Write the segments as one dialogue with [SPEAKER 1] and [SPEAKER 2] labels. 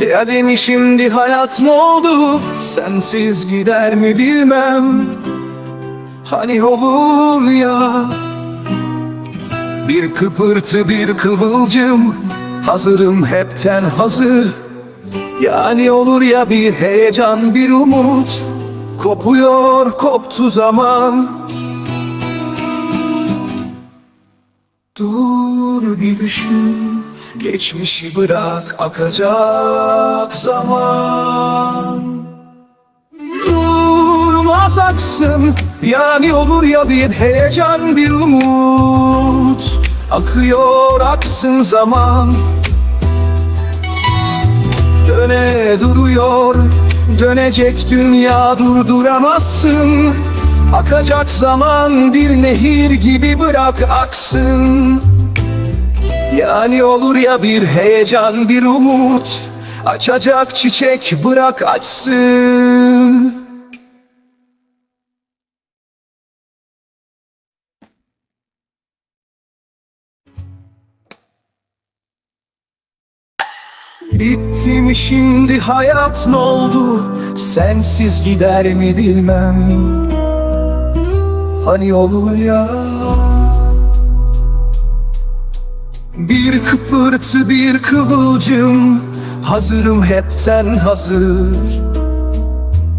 [SPEAKER 1] Yani şimdi hayat ne oldu? Sensiz gider mi bilmem. Hani olur ya? Bir kıpırtı bir kıvılcım. Hazırım hepten hazır. Yani olur ya bir heyecan bir umut. Kopuyor koptu zaman. Dur bir düşün Geçmişi bırak akacak zaman. Durmaz aksın Yani olur ya bir heyecan bir umut. Akıyor aksın zaman. Döne duruyor Dönecek dünya durduramazsın. Akacak zaman bir nehir gibi bırak aksın Yani olur ya bir heyecan bir umut. Açacak çiçek bırak açsın. Bitti mi şimdi hayat ne oldu? Sensiz gider mi bilmem. Hani olur ya Bir kıpırtı bir kıvılcım. Hazırım hepten hazır.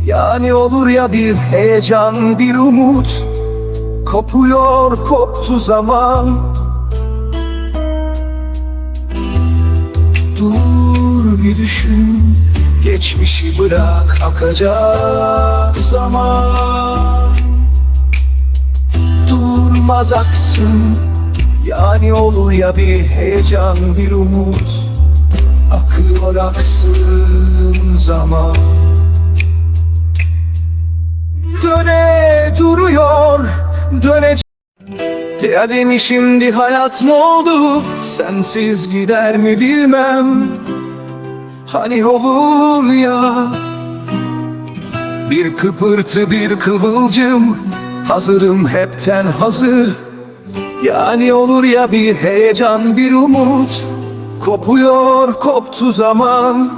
[SPEAKER 1] Yani olur ya bir heyecan bir umut. Kopuyor koptu zaman. Dur bir düşün. Geçmişi bırak akacak zaman. Durmaz aksın Yani olur ya bir heyecan bir umut Akıyor aksın zaman. Döne duruyor Dönecek yani şimdi hayat ne oldu? Sensiz gider mi bilmem. Hani olur ya? Bir kıpırtı bir kıvılcım. Hazırım hepten hazır Yani olur ya bir heyecan bir umut. Kopuyor koptu zaman.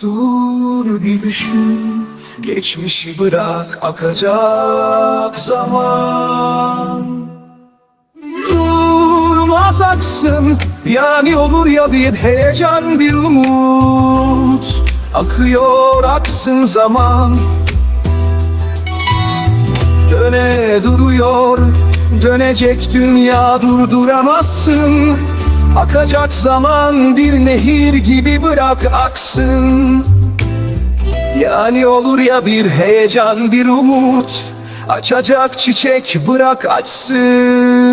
[SPEAKER 1] Dur bir düşün Geçmişi bırak akacak zaman. Durmaz aksın Yani olur ya bir heyecan bir umut. Akıyor aksın zaman Döne duruyor Dönecek dünya durduramazsın. Akacak zaman bir nehir gibi bırak aksın. Yani olur ya bir heyecan bir umut Açacak çiçek bırak açsın